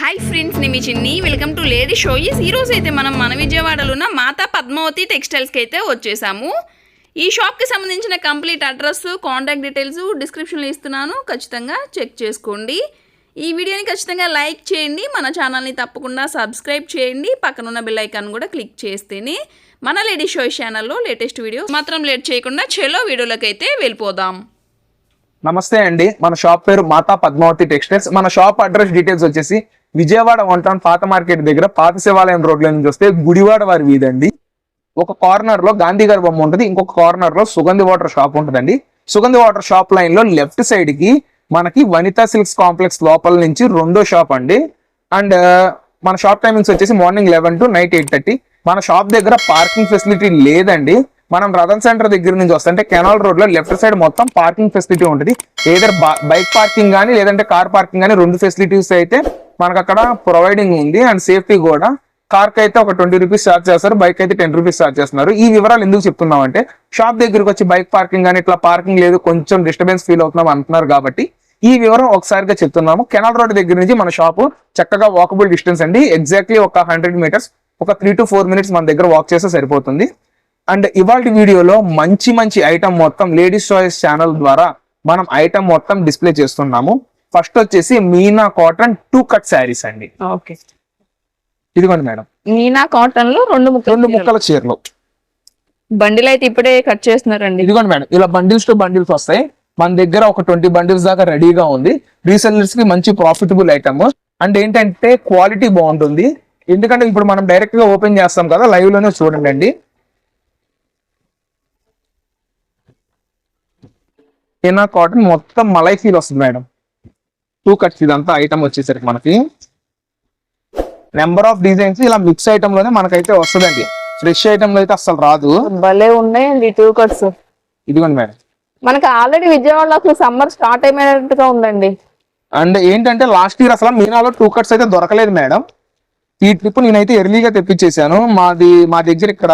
Hi friends నేను మీ చిన్ని. Welcome to lady షోయిస్ ఈరోజు అయితే మనం మన విజయవాడలో ఉన్న మాతా పద్మావతి టెక్స్టైల్స్కి అయితే వచ్చేసాము. ఈ షాప్కి సంబంధించిన కంప్లీట్ అడ్రస్ కాంటాక్ట్ డీటెయిల్స్ డిస్క్రిప్షన్లో ఇస్తున్నాను. ఖచ్చితంగా చెక్ చేసుకోండి. ఈ వీడియోని ఖచ్చితంగా లైక్ చేయండి. మన ఛానల్ని తప్పకుండా సబ్స్క్రైబ్ చేయండి. పక్కన ఉన్న బెల్ ఐకాన్ కూడా క్లిక్ చేస్తేనే మన లేడీ షో ఛానల్లో లేటెస్ట్ వీడియో మాత్రం లేట్ చేయకుండా చెలో వీడియోలోకి అయితే వెళ్ళిపోదాం. నమస్తే అండి. మన షాప్ పేరు మాతా పద్మావతి టెక్స్టైల్స్ మన షాప్ అడ్రస్ డీటెయిల్స్ వచ్చేసి విజయవాడ వన్ టౌన్ పాత మార్కెట్ దగ్గర పాత శివాలయం రోడ్లో నుంచి వస్తే గుడివాడ వారి వీధి అండి ఒక కార్నర్లో గాంధీ గారి బొమ్మ ఉంటుంది ఇంకొక కార్నర్లో సుగంధి వాటర్ షాప్ ఉంటుందండి. సుగంధి వాటర్ షాప్ లైన్లో లెఫ్ట్ సైడ్కి మనకి వనితా సిల్క్స్ కాంప్లెక్స్ లోపల నుంచి రెండో షాప్ అండి. అండ్ మన షాప్ టైమింగ్స్ వచ్చేసి morning eleven to night eight thirty మన షాప్ దగ్గర పార్కింగ్ ఫెసిలిటీ లేదండి. మనం రతన్ సెంటర్ దగ్గర నుంచి వస్తుంటే కెనాల్ రోడ్లో లెఫ్ట్ సైడ్ మొత్తం పార్కింగ్ ఫెసిలిటీ ఉంటుంది. ఏదర్ బైక్ పార్కింగ్ కానీ లేదంటే కార్ పార్కింగ్ కానీ రెండు ఫెసిలిటీస్ అయితే మనకు అక్కడ ప్రొవైడింగ్ ఉంది అండ్ సేఫ్టీ కూడా. కార్కి అయితే ఒక ట్వంటీ రూపీస్ చార్జ్ చేస్తారు బైక్ అయితే టెన్ రూపీస్ చార్జ్ చేస్తున్నారు. ఈ వివరాలు ఎందుకు చెప్తున్నాం అంటే షాప్ దగ్గరికి వచ్చి బైక్ పార్కింగ్ కానీ ఇట్లా పార్కింగ్ లేదు కొంచెం డిస్టర్బెన్స్ ఫీల్ అవుతున్నాం అంటున్నారు కాబట్టి ఈ వివరం ఒకసారిగా చెప్తున్నాము. కెనాల్ రోడ్ దగ్గర నుంచి మన షాపు చక్కగా వాకబుల్ డిస్టెన్స్ అండి. ఎగ్జాక్ట్లీ ఒక హండ్రెడ్ మీటర్స్ ఒక త్రీ టు ఫోర్ మినిట్స్ మన దగ్గర వాక్ చేస్తే సరిపోతుంది. అండ్ ఇవాళ వీడియోలో మంచి మంచి ఐటమ్ మొత్తం లేడీస్ చాయిస్ ఛానల్ ద్వారా మనం ఐటమ్ మొత్తం డిస్ప్లే చేస్తున్నాము. ఫస్ట్ వచ్చేసి Meena cotton two cut saris అండి. ఓకే. ఇదిగోండి మేడం. మీనా కాటన్లో రెండు ముక్కలు రెండు ముక్కల చీరలు. బండిల్ అయితే ఇప్పుడే కట్ చేస్తున్నారండి. ఇదిగోండి మేడం ఇలా బండిల్స్ టు బండిల్స్ వస్తాయి. మన దగ్గర ఒక ట్వంటీ బండిల్స్ దాకా రెడీగా ఉంది. రీసెల్లర్స్కి మంచి ప్రాఫిటబుల్ ఐటమ్ అండ్ ఏంటంటే క్వాలిటీ బాగుంటుంది. ఎందుకంటే ఇప్పుడు మనం డైరెక్ట్గా ఓపెన్ చేస్తాం కదా లైవ్లోనే చూడండి అండి. ఏనా కాటన్ మొత్తం మలై ఫీల్ వస్తుంది మేడం. టూ కట్స్ ఇదంతా ఐటమ్ వచ్చేసరికి మనకి. నెంబర్ ఆఫ్ డిజైన్స్ ఇలా మిక్స్ ఐటమ్లోనే మనకైతే వస్తుందండి. ఫ్రెష్ ఐటమ్లో అయితే అసలు రాదు. భలే ఉన్నాయండి టూ కట్స్ ఇదిగోండి మేడం. మనకి ఆల్రెడీ విజయవాడలో అసలు సమ్మర్ స్టార్ట్ అయిపోయినట్టుగా ఉందండి. అండ్ ఏంటంటే లాస్ట్ ఇయర్ అసలు మీనాలో టూ కట్స్ అయితే దొరకలేదు మేడం. ఈ ట్రిప్ నేనైతే ఎర్లీగా తెప్పించేసాను మాది మా దగ్గర ఇక్కడ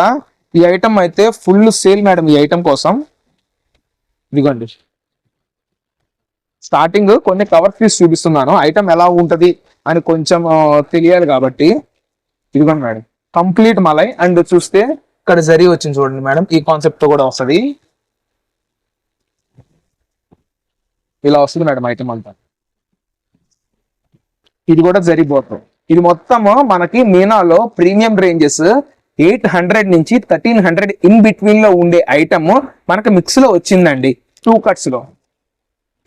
ఈ ఐటమ్ అయితే ఫుల్ సేల్ మేడం ఈ ఐటమ్ కోసం. ఇదిగోండి. స్టార్టింగ్ కొన్ని కవర్ పీస్ చూపిస్తున్నాను. ఐటమ్ ఎలా ఉంటది అని కొంచెం తెలియాలి కాబట్టి. ఇదిగోండి మేడం. కంప్లీట్ మలై అండ్ చూస్తే ఇక్కడ జరీ వచ్చింది చూడండి మేడం. ఈ కాన్సెప్ట్తో కూడా వస్తుంది. ఇలా వస్తుంది మేడం ఐటమ్ అంతా. ఇది కూడా జరిపోతుంది ఇది మొత్తము మనకి మీనాలో ప్రీమియం రేంజెస్ ఎయిట్ హండ్రెడ్ నుంచి థర్టీన్ హండ్రెడ్ ఇన్ బిట్వీన్లో ఉండే ఐటమ్ మనకి మిక్స్లో వచ్చిందండి. టూ కట్స్లో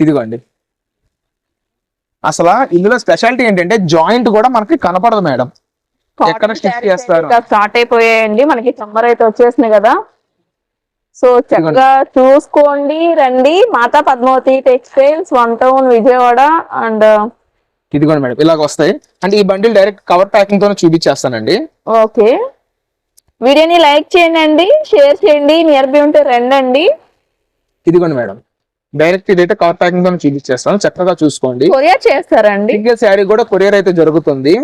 ఇదిగోండి. అసలు ఇందులో స్పెషాలిటీ ఏంటంటే జాయింట్ కూడా మనకి కనపడదు మేడం. ఎక్కడ స్టిచ్ చేస్తారు? స్టార్ట్ అయిపోయాయండి. మనకి సమ్మర్ అయితే వచ్చేసింది కదా. సో చక్కగా చూసుకోండి రండి. Mata Padmavati textiles one town Vijayawada and ఇదిగోండి మేడం ఇలాగ వస్తాయి. అంటే ఈ బండిల్ డైరెక్ట్ కవర్ ప్యాకింగ్ తోనే చూపించేస్తానండి. ఓకే. వీడియోని లైక్ చేయండి షేర్ చేయండి నియర్ బై ఉంటే రండి ఇదిగోండి మేడం. డైరెక్ట్ ఇదైతే కవర్ ప్యాకింగ్ తోనే చూపించేస్తాను చక్కగా చూసుకోండి. కొరియర్ చేస్తారండి. సింగిల్ శారీ కూడా కొరియర్ అయితే జరుగుతుంది.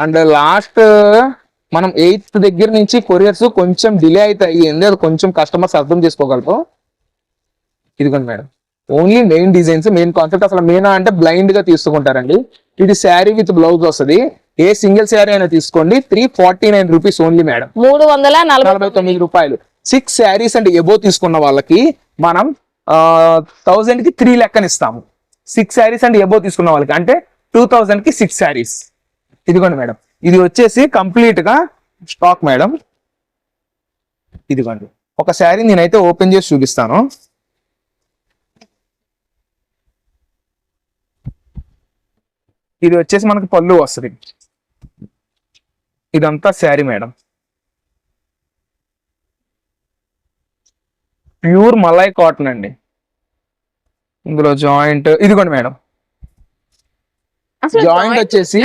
అండ్ లాస్ట్ మనం ఎయిత్ దగ్గర నుంచి కొరియర్స్ కొంచెం డిలే అయితే అయ్యింది. అది కొంచెం కస్టమర్స్ అర్థం చేసుకోగలరు. ఇదిగోండి madam. Only main designs main concept అసలు మెయిన్ అంటే బ్లైండ్గా తీసుకుంటారండి. ఇది శారీ విత్ బ్లౌజ్ వస్తుంది. ఏ సింగిల్ శారీ అయినా తీసుకోండి. Three forty nine rupees only madam. మూడు వందల నలభై తొమ్మిది. రూపాయలు. సిక్స్ శారీస్ అండ్ ఎబో తీసుకున్న వాళ్ళకి మనం థౌజండ్కి త్రీ లెక్కన ఇస్తాము. సిక్స్ శారీస్ అండ్ ఎబో తీసుకున్న వాళ్ళకి. అంటే టూ థౌజండ్కి సిక్స్ శారీస్. ఇదిగోండి మేడం. ఇది వచ్చేసి కంప్లీట్గా స్టాక్ మేడం. ఇదిగోండి. ఒక శారీ నేనైతే ఓపెన్ చేసి చూపిస్తాను. ఇది వచ్చేసి మనకి పళ్ళు వస్తుంది. ఇదంతా sari madam. Pure malai cotton అండి. ఇందులో జాయింట్ ఇదిగోండి మేడం. జాయింట్ వచ్చేసి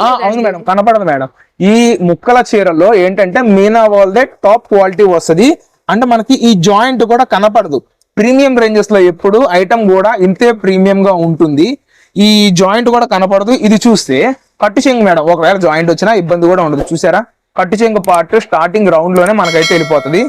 అవును. మేడం కనపడదు మేడం. ఈ ముక్కల చీరలో ఏంటంటే మీనా వాళ్ళదే టాప్ క్వాలిటీ వస్తది. అంటే మనకి ఈ జాయింట్ కూడా కనపడదు. ప్రీమియం రేంజెస్లో ఎప్పుడు ఐటమ్ కూడా ఇంతే ప్రీమియం గా ఉంటుంది. ఈ జాయింట్ కూడా కనపడదు. ఇది చూస్తే కట్టు చెంగు మేడం ఒకవేళ జాయింట్ వచ్చినా ఇబ్బంది కూడా ఉండదు. చూసారా? కట్టు చెంగు పార్ట్ స్టార్టింగ్ రౌండ్లోనే మనకైతే వెళ్ళిపోతుంది.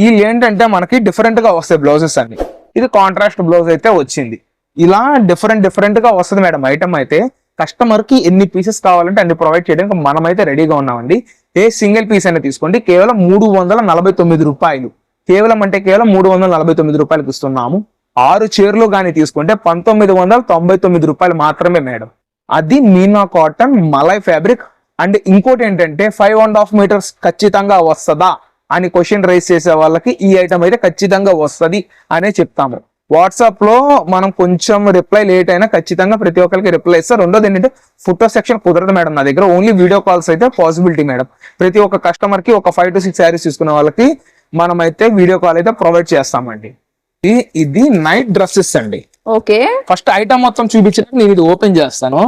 వీళ్ళు ఏంటంటే మనకి డిఫరెంట్గా వస్తాయి బ్లౌజెస్ అన్ని. ఇది కాంట్రాస్ట్ బ్లౌజ్ అయితే వచ్చింది. ఇలా డిఫరెంట్ డిఫరెంట్గా వస్తుంది మేడం ఐటమ్ అయితే కస్టమర్కి ఎన్ని పీసెస్ కావాలంటే అన్ని ప్రొవైడ్ చేయడానికి మనమైతే రెడీగా ఉన్నామండి. ఏ సింగిల్ పీస్ అయినా తీసుకోండి. కేవలం మూడు వందల నలభై తొమ్మిది రూపాయలు. కేవలం అంటే కేవలం మూడు వందల నలభై తొమ్మిది రూపాయలకు ఇస్తున్నాము. ఆరు చీరలు కానీ తీసుకుంటే పంతొమ్మిది వందల తొంభై తొమ్మిది రూపాయలు మాత్రమే మేడం అది Meena cotton malai fabric and ఇంకోటి ఏంటంటే ఫైవ్ అండ్ హాఫ్ మీటర్స్ ఖచ్చితంగా వస్తుందా? అని క్వశ్చన్ రైజ్ చేసే వాళ్ళకి ఈ ఐటమ్ అయితే ఖచ్చితంగా వస్తది అనే చెప్తాము. వాట్సాప్లో మనం కొంచెం రిప్లై లేట్ అయినా ఖచ్చితంగా ప్రతి ఒక్కరికి రిప్లై ఇస్తారు. రెండోది ఏంటంటే ఫోటో సెక్షన్ కుదరదు మేడం నా దగ్గర. ఓన్లీ వీడియో కాల్స్ అయితే పాసిబిలిటీ మేడం. ప్రతి ఒక్క కస్టమర్కి ఒక ఫైవ్ టు సిక్స్ శారీస్ తీసుకునే వాళ్ళకి మనం అయితే వీడియో కాల్ అయితే ప్రొవైడ్ చేస్తామండి. ఇది నైట్ డ్రెస్సెస్ అండి. ఓకే. ఫస్ట్ ఐటమ్ మొత్తం చూపించిన నేను ఇది ఓపెన్ చేస్తాను.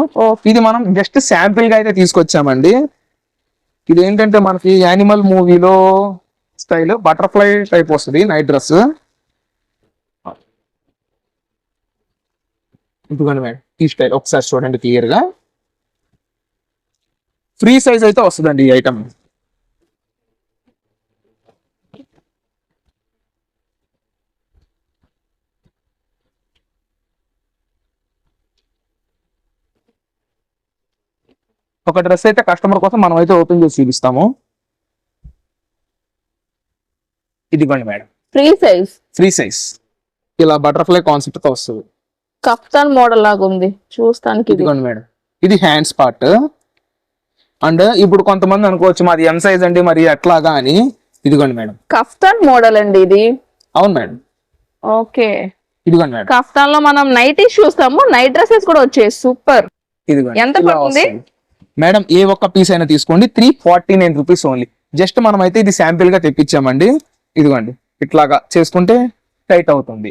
ఇది మనం జస్ట్ శాంపిల్గా అయితే తీసుకొచ్చామండి. ఇది ఏంటంటే మనకి యానిమల్ మూవీలో స్టైల్ బటర్ఫ్లై టైప్ వస్తుంది నైట్ డ్రెస్. ఇదిగోండి మేడం ఈ స్టైల్ ఒకసారి చూడండి క్లియర్గా. ఫ్రీ సైజ్ అయితే వస్తుందండి ఈ ఐటమ్. ఒక డ్రెస్ అయితే కస్టమర్ కోసం మనం అయితే ఓపెన్ చేసి చూపిస్తాము. ఇదిగోండి madam. Free size free size ఇలా బటర్ఫ్లై కాన్సెప్ట్తో వస్తుంది. కఫ్తాన్ మోడల్ లాగా ఉంది. చూస్తానికి ఇది. ఇదిగోండి మేడం. ఇది హ్యాండ్స్ పార్ట్ అండ్ ఇప్పుడు కొంతమంది అనుకోవచ్చు మాది ఎం సైజ్ అండి మరి ఎట్లాగా అని. ఇదిగోండి మేడం. కఫ్తాన్ మోడల్ అండి ఇది. అవును మేడం. ఓకే ఇదిగోండి మేడం. కఫ్తాన్లో మనం నైటీస్ చూస్తాము నైట్ డ్రెస్సెస్ కూడా వచ్చాయి. సూపర్ ఇదిగోండి. ఎంత పడుతుంది? మేడం ఏ ఒక్క పీస్ అయినా తీసుకోండి. Three forty nine rupees only just మనం అయితే ఇది శాంపిల్గా తెప్పించామండి. ఇదిగోండి ఇట్లాగా చేసుకుంటే టైట్ అవుతుంది.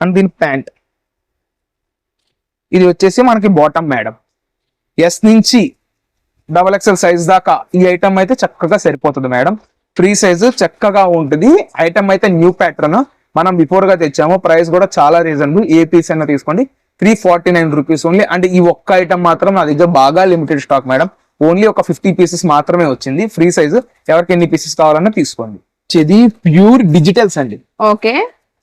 అండ్ దీని ప్యాంట్. ఇది వచ్చేసి మనకి బాటమ్ మేడం. ఎస్ నుంచి డబల్ ఎక్స్ఎల్ సైజ్ దాకా ఈ ఐటమ్ అయితే చక్కగా సరిపోతుంది మేడం. ఫ్రీ సైజ్ చక్కగా ఉంటుంది. ఐటమ్ అయితే న్యూ ప్యాటర్న్. మనం బిఫోర్గా తెచ్చాము. ప్రైస్ కూడా చాలా రీజనబుల్ ఏ పీస్ అయినా తీసుకోండి. Three forty nine rupees only అంటే ఈ ఒక్క ఐటమ్ మాత్రం నా దగ్గర బాగా లిమిటెడ్ స్టాక్ మేడం. ఓన్లీ ఒక ఫిఫ్టీ పీసెస్ మాత్రమే వచ్చింది. ఫ్రీ సైజ్ ఎవరికి ఎన్ని పీసెస్ కావాలన్నా తీసుకోండి. ఇది ప్యూర్ డిజిటల్స్ అండి. ఓకే.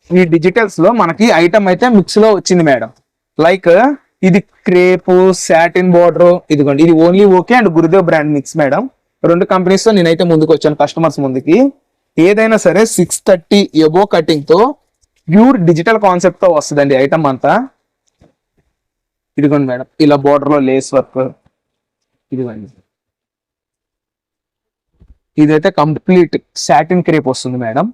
ఈ డిజిటల్స్లో మనకి ఐటమ్ అయితే మిక్స్లో వచ్చింది మేడం. లైక్ ఇది క్రేప్ సాటిన్ బోర్డర్ ఇదిగోండి. ఇది only okay and Gurudev brand mix madam. రెండు కంపెనీస్తో నేనైతే ముందుకు వచ్చాను కస్టమర్స్ ముందుకి. ఏదైనా సరే సిక్స్ థర్టీ ఎబో కటింగ్తో ప్యూర్ డిజిటల్ కాన్సెప్ట్తో వస్తుందండి ఐటమ్ అంతా. ఇదిగోండి మేడం. ఇలా బోర్డర్లో లేస్ వర్క్. ఇదిగోండి. ఇదైతే కంప్లీట్ సాటిన్ క్రేప్ వస్తుంది మేడం.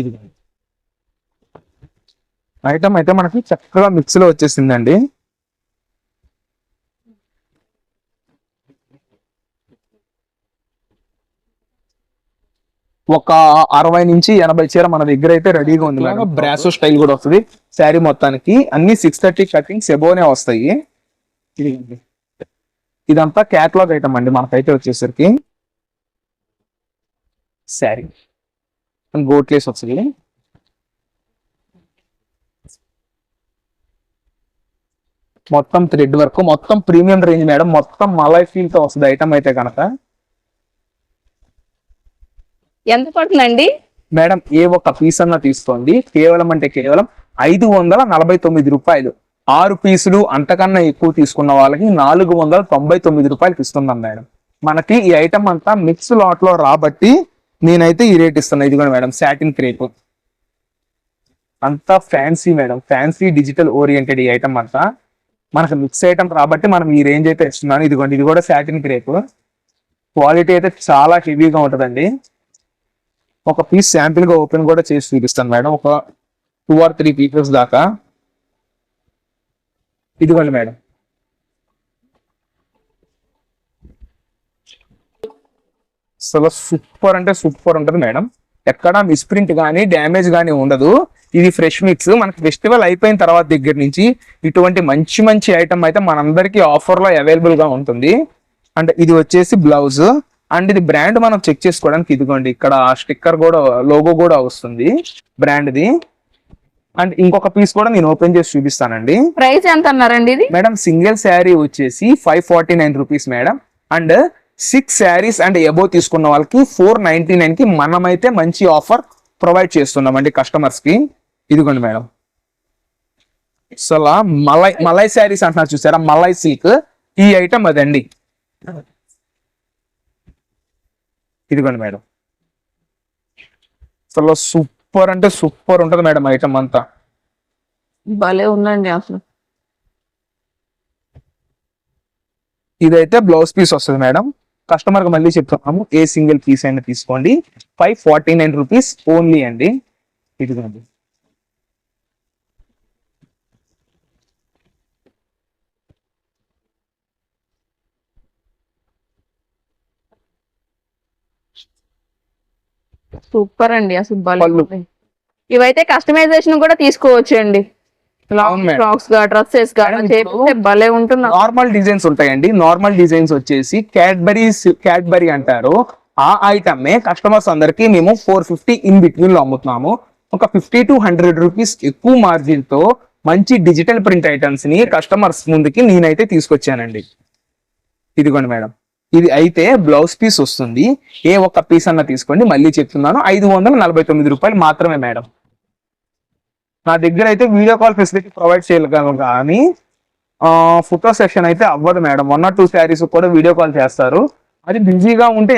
ఇది ఐటమ్ అయితే మనకి చక్కగా మిక్స్లో వచ్చేసిందండి. ఒక అరవై నుంచి ఎనభై చీర మన దగ్గర అయితే రెడీగా ఉంది మేడం. బ్రాసో స్టైల్ కూడా వస్తుంది. శారీ మొత్తానికి అన్ని సిక్స్ థర్టీ కటింగ్స్ ఎబోనే వస్తాయి. ఇదంతా క్యాట్లాగ్ ఐటమ్ అండి. మనకైతే వచ్చేసరికి శారీ. గోట్లేస్ వస్తుంది. మొత్తం థ్రెడ్ వర్క్ మొత్తం ప్రీమియం రేంజ్ మేడం. మొత్తం మలై ఫీల్తో వస్తుంది ఐటమ్ అయితే కనుక ఎంత పడుతుందండి? మేడం ఏ ఒక్క పీస్ అన్నా తీసుకోండి. కేవలం అంటే కేవలం ఐదు వందల నలభై తొమ్మిది రూపాయలు. ఆరు పీసులు అంతకన్నా ఎక్కువ తీసుకున్న వాళ్ళకి నాలుగు వందల తొంభై తొమ్మిది రూపాయలకి ఇస్తున్నాం మేడం. మనకి ఈ ఐటమ్ అంతా మిక్స్ లాట్లో రాబట్టి నేనైతే ఈ రేట్ ఇస్తున్నా. ఇదిగోండి మేడం సాటిన్ క్రేప్ అంతా fancy madam fancy digital oriented ఈ ఐటమ్ అంతా. మనకు మిక్స్ ఐటమ్ రాబట్టి మనం ఈ రేంజ్ అయితే ఇస్తున్నాను. ఇదిగోండి ఇది కూడా సాటిన్ క్రేప్ క్వాలిటీ అయితే చాలా హెవీగా ఉంటుందండి. ఒక పీస్ శాంపిల్గా ఓపెన్ కూడా చేసి చూపిస్తాను మేడం. ఒక టూ ఆర్ త్రీ పీసెస్ దాకా. ఇదిగోండి మేడం. అసలు సూపర్ అంటే సూపర్ ఉంటుంది మేడం. ఎక్కడ మిస్ప్రింట్ కానీ డ్యామేజ్ కానీ ఉండదు. ఇది ఫ్రెష్ మిక్స్ మనకి ఫెస్టివల్ అయిపోయిన తర్వాత దగ్గర నుంచి ఇటువంటి మంచి మంచి ఐటమ్ అయితే మనందరికీ ఆఫర్లో అవైలబుల్గా ఉంటుంది. అండ్ ఇది వచ్చేసి బ్లౌజ్ అండ్ ఇది బ్రాండ్ మనం చెక్ చేసుకోవడానికి ఇదిగోండి ఇక్కడ స్టిక్కర్ కూడా లోగో కూడా వస్తుంది బ్రాండ్ది అండ్ ఇంకొక పీస్ కూడా నేను ఓపెన్ చేసి చూపిస్తానండి. ప్రైస్ ఎంత అన్నారండి ఇది? మేడం సింగిల్ శారీ వచ్చేసి five forty nine rupees madam. And six saris and above తీసుకున్న వాళ్ళకి ఫోర్ నైన్టీ నైన్కి మనమైతే మంచి ఆఫర్ ప్రొవైడ్ చేస్తున్నాం అండి కస్టమర్స్కి. ఇదిగోండి మేడం. అసలు మలై మలై శారీస్ అంటున్నారు చూసారా? మలై సిల్క్ ఈ ఐటమ్ అదండి. ఇదిగోండి మేడం. అసలు సూపర్ అంటే సూపర్ ఉంటది మేడం ఐటమ్ అంతా. భలే ఉందండి అసలు. ఇదైతే బ్లౌజ్ పీస్ వస్తుంది మేడం. కస్టమర్కి మళ్ళీ చెప్తున్నాము ఏ సింగిల్ పీస్ అయినా తీసుకోండి. Five forty nine rupees only అండి. ఇదిగోండి. సూపర్ అండి అసలు పళ్ళు. ఇవైతే కస్టమైజేషన్ కూడా తీసుకోవచ్చు అండి. ఫ్రాక్స్గా డ్రెస్సెస్గా భలే ఉంటున్నా. నార్మల్ డిజైన్స్ ఉంటాయండి. నార్మల్ డిజైన్స్ వచ్చేసి క్యాడ్బరీ క్యాడ్బరీ అంటారు. ఆ ఐటమే కస్టమర్స్ అందరికి మేము ఫోర్ ఫిఫ్టీ ఇన్ బిట్వీన్లో అమ్ముతున్నాము. ఒక ఫిఫ్టీ టు హండ్రెడ్ రూపీస్ ఎక్కువ మార్జిన్తో మంచి డిజిటల్ ప్రింట్ ఐటమ్స్ని కస్టమర్స్ ముందుకి నేనైతే తీసుకొచ్చానండి. ఇదిగోండి మేడం. ఇది అయితే బ్లౌజ్ పీస్ వస్తుంది. ఏ ఒక్క పీస్ అన్న తీసుకోండి. మళ్ళీ చెప్తున్నాను. ఐదు వందల నలభై తొమ్మిది రూపాయలు మాత్రమే మేడం. నా దగ్గర అయితే వీడియో కాల్ ఫెసిలిటీ ప్రొవైడ్ చేయగలను కానీ ఫోటో సెషన్ అయితే అవ్వదు madam. One or two saris కూడా వీడియో కాల్ చేస్తారు. అది బిజీగా ఉంటే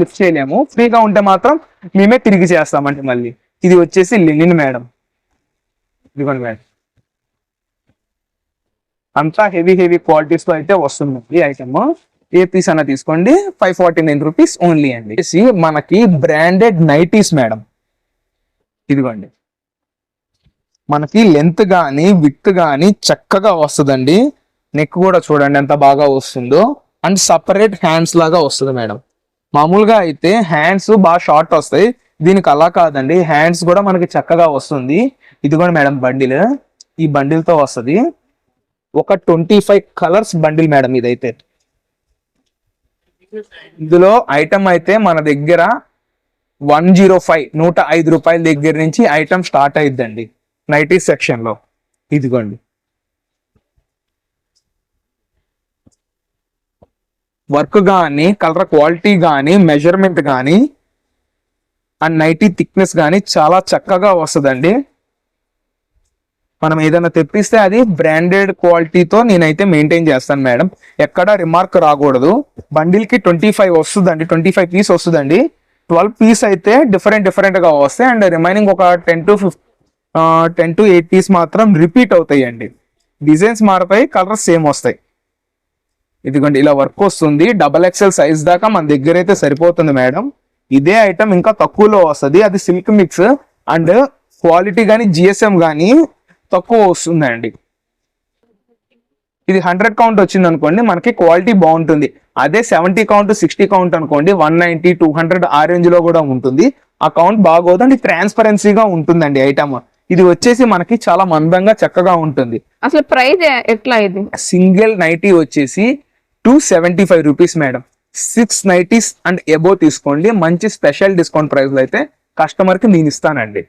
లిఫ్ట్ చేయలేము. ఫ్రీగా ఉంటే మాత్రం మేమే తిరిగి చేస్తామండి మళ్ళీ. ఇది వచ్చేసి లినిన్ మేడం. ఇదిగోండి మేడం. అంతా హెవీ హెవీ క్వాలిటీస్లో అయితే వస్తుంది ఈ ఐటమ్ ఏ పీస్ అన్న తీసుకోండి five forty nine rupees only అండి మనకి బ్రాండెడ్ నైటీస్ మేడం ఇదిగోండి. మనకి లెంత్ కానీ విత్ కానీ చక్కగా వస్తుందండి. నెక్ కూడా చూడండి ఎంత బాగా వస్తుందో. అండ్ సపరేట్ హ్యాండ్స్ లాగా వస్తుంది మేడం మామూలుగా అయితే హ్యాండ్స్ బాగా షార్ట్ వస్తాయి. దీనికి అలా కాదండి. హ్యాండ్స్ కూడా మనకి చక్కగా వస్తుంది. ఇదిగోండి మేడం బండిల్. ఈ బండిల్తో వస్తుంది. ఒక twenty five colours bundle madam ఇదైతే. ఇందులో ఐటమ్ అయితే మన దగ్గర వన్ జీరో ఫైవ్ నూట ఐదు రూపాయల దగ్గర నుంచి ఐటమ్ స్టార్ట్ అయిద్దండి. నైటీ సెక్షన్లో. ఇదిగోండి. వర్క్ కానీ కలర్ క్వాలిటీ కానీ మెజర్మెంట్ కానీ అండ్ నైటీ థిక్నెస్ కానీ చాలా చక్కగా వస్తుందండి. మనం ఏదైనా తెప్పిస్తే అది బ్రాండెడ్ క్వాలిటీతో నేనైతే మెయింటైన్ చేస్తాను మేడం ఎక్కడ రిమార్క్ రాకూడదు. బండిల్కి ట్వంటీ ఫైవ్ వస్తుందండి. ట్వంటీ ఫైవ్ పీస్ వస్తుందండి. ట్వెల్వ్ పీస్ అయితే డిఫరెంట్ డిఫరెంట్గా వస్తాయి. అండ్ రిమైనింగ్ ఒక టెన్ టు ఫిఫ్ టెన్ టు ఎయిట్ పీస్ మాత్రం రిపీట్ అవుతాయి అండి డిజైన్స్ మారుతాయి కలర్స్ సేమ్ వస్తాయి. ఇదిగోండి ఇలా వర్క్ వస్తుంది. డబల్ ఎక్స్ఎల్ సైజ్ దాకా మన దగ్గర అయితే సరిపోతుంది మేడం ఇదే ఐటమ్ ఇంకా తక్కువలో వస్తుంది. అది సిల్క్ మిక్స్ అండ్ క్వాలిటీ కానీ జిఎస్ఎం కానీ తక్కువ వస్తుందండి. ఇది హండ్రెడ్ కౌంట్ వచ్చింది అనుకోండి మనకి క్వాలిటీ బాగుంటుంది. అదే సెవెంటీ కౌంట్ సిక్స్టీ కౌంట్ అనుకోండి వన్ నైన్టీ టూ హండ్రెడ్ ఆ రేంజ్లో కూడా ఉంటుంది. ఆ కౌంట్ బాగోదు అండ్ ట్రాన్స్పరెన్సీగా ఉంటుందండి ఐటమ్ ఇది వచ్చేసి మనకి చాలా మందంగా చక్కగా ఉంటుంది. అసలు ప్రైస్ ఎట్లా ఇది? సింగిల్ నైటీ వచ్చేసి two seventy five rupees madam six nighties and above తీసుకోండి. మంచి స్పెషల్ డిస్కౌంట్ ప్రైస్ అయితే కస్టమర్కి నేను ఇస్తానండి.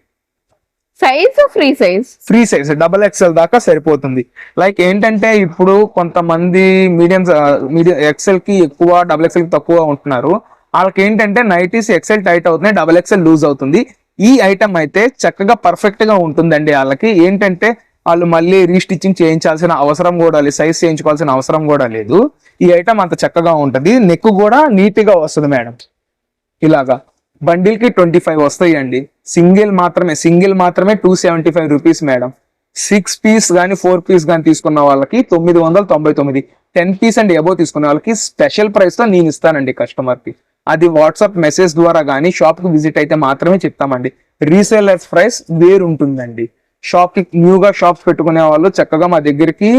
Size free size free size double XL దాకా సరిపోతుంది. లైక్ ఏంటంటే ఇప్పుడు కొంతమంది మీడియం మీడియం ఎక్సెల్కి ఎక్కువ డబల్ ఎక్స్ఎల్ తక్కువ ఉంటున్నారు. వాళ్ళకి ఏంటంటే నైటీస్ ఎక్సెల్ టైట్ అవుతున్నాయి డబల్ ఎక్స్ఎల్ లూజ్ అవుతుంది. ఈ ఐటమ్ అయితే చక్కగా పర్ఫెక్ట్గా ఉంటుందండి వాళ్ళకి. ఏంటంటే వాళ్ళు మళ్ళీ రీస్టిచ్చింగ్ చేయించాల్సిన అవసరం కూడా లేదు సైజ్ చేయించుకోవాల్సిన అవసరం కూడా లేదు. ఈ ఐటమ్ అంత చక్కగా ఉంటుంది. నెక్ కూడా నీట్గా వస్తుంది మేడం. ఇలాగా. బండిల్కి ట్వంటీ ఫైవ్ వస్తాయి అండి సింగిల్ మాత్రమే సింగిల్ మాత్రమే two seventy five rupees madam. Six piece కానీ ఫోర్ పీస్ కానీ తీసుకున్న వాళ్ళకి తొమ్మిది వందల తొంభై తొమ్మిది. టెన్ పీస్ అండ్ ఎబో తీసుకున్న వాళ్ళకి స్పెషల్ ప్రైస్తో నేను ఇస్తానండి కస్టమర్కి అది వాట్సాప్ మెసేజ్ ద్వారా కానీ షాప్కి విజిట్ అయితే మాత్రమే చెప్తామండి. రీసేలర్స్ ప్రైస్ వేరుంటుందండి. షాప్కి న్యూగా షాప్స్ పెట్టుకునే వాళ్ళు చక్కగా మా దగ్గరికి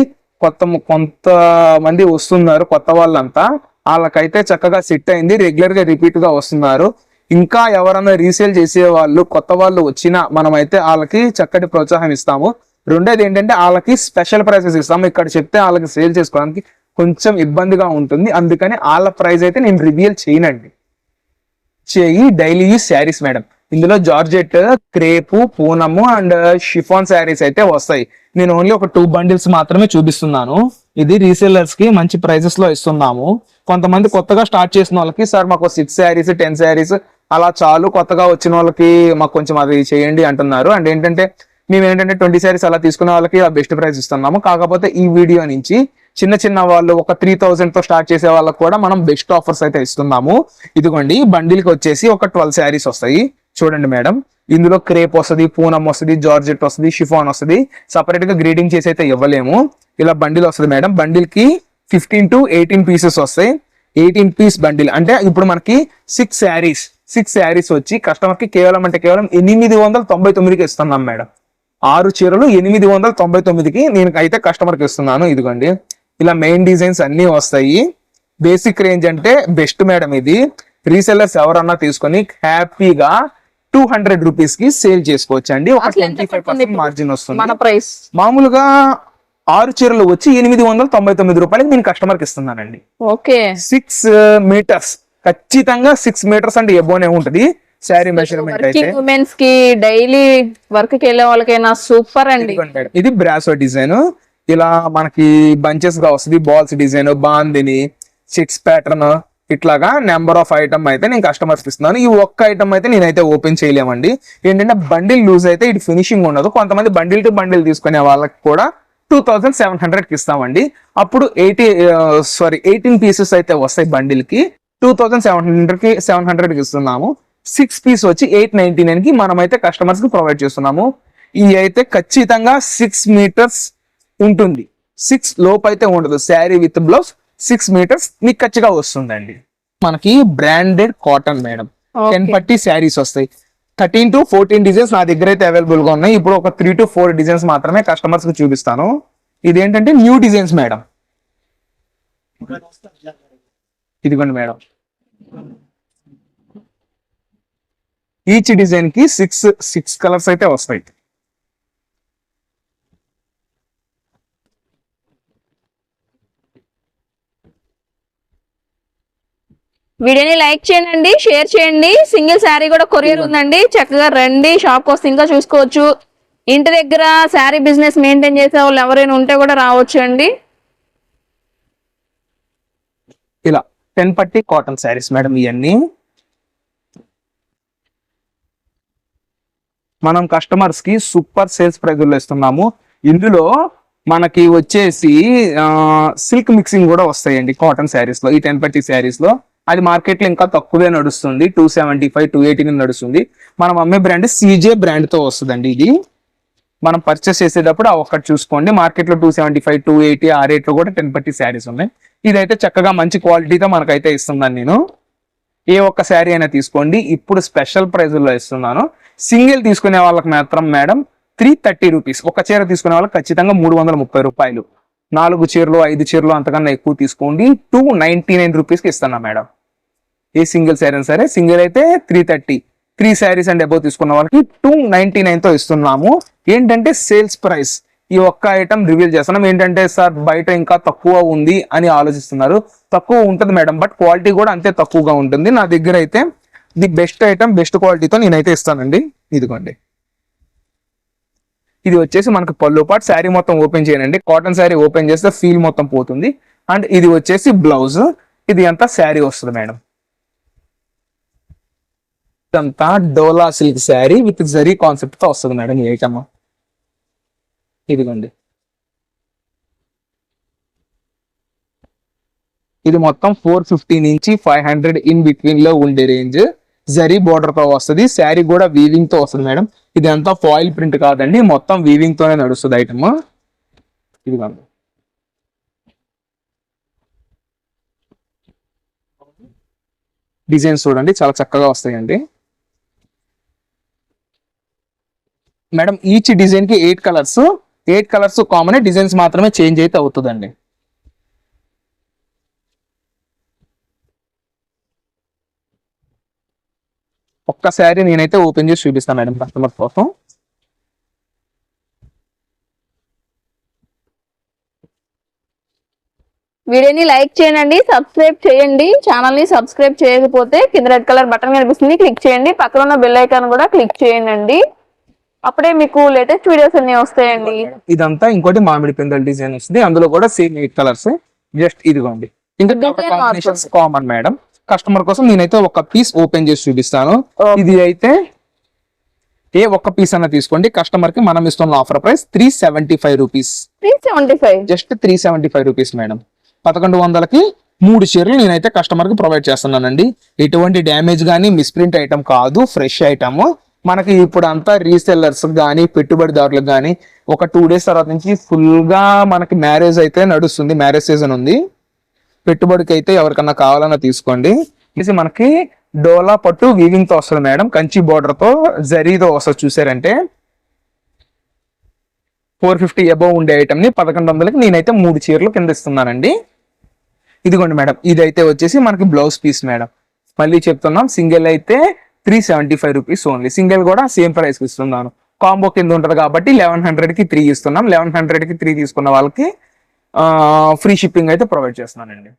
కొత్త కొంత మంది వస్తున్నారు కొత్త వాళ్ళంతా. వాళ్ళకైతే చక్కగా సెట్ అయింది రెగ్యులర్గా రిపీట్గా వస్తున్నారు. ఇంకా ఎవరైనా రీసేల్ చేసే వాళ్ళు కొత్త వాళ్ళు వచ్చినా మనమైతే వాళ్ళకి చక్కటి ప్రోత్సాహం ఇస్తాము. రెండోది ఏంటంటే వాళ్ళకి స్పెషల్ ప్రైసెస్ ఇస్తాము. ఇక్కడ చెప్తే వాళ్ళకి సేల్ చేసుకోవడానికి కొంచెం ఇబ్బందిగా ఉంటుంది. అందుకని వాళ్ళ ప్రైస్ అయితే నేను రివీల్ చేయనండి. చేయి డైలీ శారీస్ మేడం ఇందులో georgette crepe పూనము and chiffon saris అయితే వస్తాయి. నేను ఓన్లీ ఒక టూ బండిల్స్ మాత్రమే చూపిస్తున్నాను. ఇది రీసేలర్స్కి మంచి ప్రైజెస్లో ఇస్తున్నాము. కొంతమంది కొత్తగా స్టార్ట్ చేసిన వాళ్ళకి సార్ మాకు సిక్స్ శారీస్ టెన్ శారీస్ అలా చాలు కొత్తగా వచ్చిన వాళ్ళకి మాకు కొంచెం అది చేయండి అంటున్నారు. అండ్ ఏంటంటే మేము ఏంటంటే ట్వంటీ సారీస్ అలా తీసుకునే వాళ్ళకి ఇలా బెస్ట్ ప్రైస్ ఇస్తున్నాము. కాకపోతే ఈ వీడియో నుంచి చిన్న చిన్న వాళ్ళు ఒక త్రీ థౌసండ్తో స్టార్ట్ చేసే వాళ్ళకి కూడా మనం బెస్ట్ ఆఫర్స్ అయితే ఇస్తున్నాము. ఇదిగోండి బండిల్కి వచ్చేసి ఒక ట్వెల్వ్ శారీస్ వస్తాయి. చూడండి మేడం. ఇందులో క్రేప్ వస్తుంది పూనం వస్తుంది జార్జెట్ వస్తుంది షిఫాన్ వస్తుంది. సపరేట్గా గ్రీడింగ్ చేసి అయితే ఇవ్వలేము. ఇలా బండిల్ వస్తుంది మేడం. బండిల్కి ఫిఫ్టీన్ టు ఎయిటీన్ పీసెస్ వస్తాయి. Eighteen piece bundle. అంటే ఇప్పుడు మనకి సిక్స్ శారీస్ సిక్స్ శారీస్ వచ్చి కస్టమర్కి కేవలం అంటే కేవలం ఎనిమిది వందల తొంభై తొమ్మిదికి ఇస్తున్నాం మేడం. ఆరు చీరలు ఎనిమిది వందల తొంభై తొమ్మిదికి నేను అయితే కస్టమర్కి ఇస్తున్నాను. ఇదిగోండి. ఇలా మెయిన్ డిజైన్స్ అన్ని వస్తాయి. బేసిక్ రేంజ్ అంటే బెస్ట్ మేడం ఇది. రీసెల్లర్స్ ఎవరన్నా తీసుకొని హ్యాపీగా టూ హండ్రెడ్ రూపీస్కి సేల్ చేసుకోవచ్చు అండి ఒక ట్వంటీ ఫైవ్ పర్సెంట్ మార్జిన్ వస్తుంది. మన ప్రైస్? మామూలుగా ఆరు చీరలు వచ్చి ఎనిమిది వందల తొంభై తొమ్మిది రూపాయలకి నేను కస్టమర్కి ఇస్తున్నానండి. ఓకే. Six metres. ఖచ్చితంగా సిక్స్ మీటర్స్ అంటే ఎబోనే ఉంటది. శారీ మెజర్మెంట్ అయితే. ఉమెన్స్కి డైలీ వర్క్కి వెళ్ళే వాళ్ళకైనా సూపర్ అండి. ఇది బ్రాసో డిజైన్ ఇలా మనకి బంచెస్గా వస్తుంది balls design bandhani six pattern ఇట్లాగా నెంబర్ ఆఫ్ ఐటమ్ అయితే నేను కస్టమర్స్ ఇస్తున్నాను. ఈ ఒక్క ఐటమ్ అయితే నేనైతే ఓపెన్ చేయలేమండి. ఏంటంటే బండిల్ లూజ్ అయితే ఇటు ఫినిషింగ్ ఉండదు. కొంతమంది బండిల్ టు బండిల్ తీసుకునే వాళ్ళకి కూడా టూ థౌసండ్ సెవెన్ హండ్రెడ్కి ఇస్తామండి. అప్పుడు ఎయిటీ సారీ ఎయిటీన్ పీసెస్ అయితే వస్తాయి బండిల్కి. టూ థౌసండ్ సెవెన్ హండ్రెడ్కి సెవెన్ హండ్రెడ్కి ఇస్తున్నాము. సిక్స్ పీస్ వచ్చి ఎయిట్ నైన్టీ నైన్కి మనమైతే కస్టమర్స్కి ప్రొవైడ్ చేస్తున్నాము. ఇది అయితే ఖచ్చితంగా సిక్స్ మీటర్స్ ఉంటుంది. సిక్స్ లోపు అయితే ఉండదు. Sari with blouse six metres మీకు ఖచ్చితంగా వస్తుందండి. మనకి బ్రాండెడ్ కాటన్ మేడం. టెన్ పట్టి శారీస్ వస్తాయి. థర్టీన్ టు ఫోర్టీన్ డిజైన్స్ నా దగ్గర అయితే అవైలబుల్గా ఉన్నాయి. ఇప్పుడు ఒక త్రీ టు ఫోర్ డిజైన్స్ మాత్రమే కస్టమర్స్కి చూపిస్తాను. ఇదేంటంటే న్యూ డిజైన్స్ మేడం. ఇదిగోండి మేడం. ఈచ్ డిజైన్కి సిక్స్ సిక్స్ కలర్స్ అయితే వస్తాయి. వీడియోని లైక్ చేయండి షేర్ చేయండి. సింగిల్ శారీ కూడా కొరియర్ ఉందండి. చక్కగా రండి షాప్ వస్తే ఇంకా చూసుకోవచ్చు. ఇంటి దగ్గర శారీ బిజినెస్ మెయింటైన్ చేసే వాళ్ళు ఎవరైనా ఉంటే కూడా రావచ్చు అండి ఇలా. టెన్ పట్టి కాటన్ శారీస్ మేడం ఇవన్నీ మనం కస్టమర్స్కి సూపర్ సేల్స్ ప్రైజుల్లో ఇస్తున్నాము. ఇందులో మనకి వచ్చేసి సిల్క్ మిక్సింగ్ కూడా వస్తాయండి కాటన్ శారీస్లో ఈ టెన్ పట్టి శారీస్లో. అది మార్కెట్లో ఇంకా తక్కువే నడుస్తుంది two seventy five two eighty నడుస్తుంది. మనం అమ్మే బ్రాండ్ సీజే బ్రాండ్తో వస్తుందండి ఇది. మనం పర్చేస్ చేసేటప్పుడు ఆ ఒక్కటి చూసుకోండి. మార్కెట్లో two seventy five two eighty ఆ రేట్లో కూడా టెన్ పర్టీ శారీస్ ఉన్నాయి. ఇదైతే చక్కగా మంచి క్వాలిటీతో మనకైతే ఇస్తున్నాను నేను. ఏ ఒక్క శారీ అయినా తీసుకోండి. ఇప్పుడు స్పెషల్ ప్రైజుల్లో ఇస్తున్నాను. సింగిల్ తీసుకునే వాళ్ళకి మాత్రం మేడం త్రీ థర్టీ రూపీస్ ఒక చీర తీసుకునే వాళ్ళకి ఖచ్చితంగా మూడు వందల ముప్పై రూపాయలు. నాలుగు చీరలు ఐదు చీరలు అంతకన్నా ఎక్కువ తీసుకోండి. టూ నైన్టీ నైన్ రూపీస్కి ఇస్తున్నా మేడం ఏ సింగిల్ శారీ అయినా సరే సింగిల్ అయితే three thirty three saris and above తీసుకున్న వాళ్ళకి టూ నైన్టీ నైన్తో ఇస్తున్నాము. ఏంటంటే సేల్స్ ప్రైస్ ఈ ఒక్క ఐటమ్ రివీల్ చేస్తున్నాం. ఏంటంటే సార్ బయట ఇంకా తక్కువ ఉంది అని ఆలోచిస్తున్నారు. తక్కువ ఉంటుంది మేడం బట్ క్వాలిటీ కూడా అంతే తక్కువగా ఉంటుంది. నా దగ్గర అయితే ది బెస్ట్ ఐటమ్ బెస్ట్ క్వాలిటీతో నేనైతే ఇస్తానండి. ఇదిగోండి. ఇది వచ్చేసి మనకు పళ్ళు పాటు శారీ మొత్తం ఓపెన్ చేయనండి. కాటన్ శారీ ఓపెన్ చేస్తే ఫీల్ మొత్తం పోతుంది. అండ్ ఇది వచ్చేసి బ్లౌజ్ ఇది అంతా శారీ వస్తుంది మేడం. ఇదంతా డోలా సిల్క్ శారీ విత్ జరీ కాన్సెప్ట్తో వస్తుంది మేడం ఈ ఐటమ్ ఇదిగోండి. ఇది మొత్తం ఫోర్ ఫిఫ్టీ నుంచి ఫైవ్ హండ్రెడ్ ఇన్ బిట్వీన్లో ఉండే రేంజ్. జరీ బోర్డర్తో వస్తుంది. శారీ కూడా వీవింగ్తో వస్తుంది మేడం. ఇది అంతా ఫాయిల్ ప్రింట్ కాదండి. మొత్తం వీవింగ్ తోనే నడుస్తుంది ఐటమ్ ఇదిగోండి. డిజైన్స్ చూడండి. చాలా చక్కగా వస్తాయండి. మేడం ఈచ్ డిజైన్కి eight colours. Eight colours common designs మాత్రమే చేంజ్ అయితే అవుతుందండి. ఒక్కసారి నేనైతే ఓపెన్ చేసి చూపిస్తాను మేడం కస్టమర్ కోసం. వీడియోని లైక్ చేయండి సబ్స్క్రైబ్ చేయండి. ఛానల్ని సబ్స్క్రైబ్ చేయకపోతే కింద రెడ్ కలర్ బటన్ కనిపిస్తుంది క్లిక్ చేయండి. పక్కన ఉన్న బెల్ ఐకాన్ కూడా క్లిక్ చేయండి. అప్పుడే మీకు లేటెస్ట్ వీడియోస్ అన్ని వస్తాయండి. ఇదంతా ఇంకోటి మామిడి పిందెల డిజైన్ వస్తుంది. అందులో కూడా సేమ్ ఎయిట్ కలర్స్. జస్ట్ ఇదిగోండి. ఇంకా కాంబినేషన్స్ కామన్ మేడం కస్టమర్ కోసం నేనైతే ఒక పీస్ ఓపెన్ చేసి చూపిస్తాను. ఇది అయితే ఏ ఒక్క పీస్ అన్న తీసుకోండి. కస్టమర్కి మనం ఇస్తున్న offer price three seventy five rupees three seventy five just three seventy five rupees madam పదకొండు వందలకి మూడు చీరలు నేనైతే కస్టమర్కి ప్రొవైడ్ చేస్తున్నానండి. ఎటువంటి డ్యామేజ్ కానీ మిస్ప్రింట్ ఐటమ్ కాదు. ఫ్రెష్ ఐటమ్ మనకి ఇప్పుడు అంతా రీసెల్లర్స్ కానీ పెట్టుబడిదారులకు కానీ ఒక టూ డేస్ తర్వాత నుంచి ఫుల్గా మనకి మ్యారేజ్ అయితే నడుస్తుంది. మ్యారేజ్ సీజన్ ఉంది. పెట్టుబడికి అయితే ఎవరికన్నా కావాలన్నా తీసుకోండి. ఇది మనకి డోలా పట్టు వీవింగ్తో వస్తుంది మేడం. కంచి బార్డర్తో జరీతో వస్తుంది చూసారంటే. ఫోర్ ఫిఫ్టీ అబౌవ్ ఉండే ఐటమ్ని పదకొండు వందలకి నేనైతే మూడు చీరలు కింద ఇస్తున్నానండి. ఇదిగోండి మేడం. ఇదైతే వచ్చేసి మనకి బ్లౌజ్ పీస్ మేడం. మళ్ళీ చెప్తున్నాం సింగిల్ అయితే three seventy five rupees only single కూడా సేమ్ ప్రైస్ ఇస్తున్నాను. కాంబో కింద ఉంటుంది కాబట్టి లెవెన్ హండ్రెడ్కి త్రీ ఇస్తున్నాం. లెవెన్ హండ్రెడ్కి త్రీ తీసుకున్న వాళ్ళకి ఫ్రీ షిప్పింగ్ అయితే ప్రొవైడ్ చేస్తున్నానండి.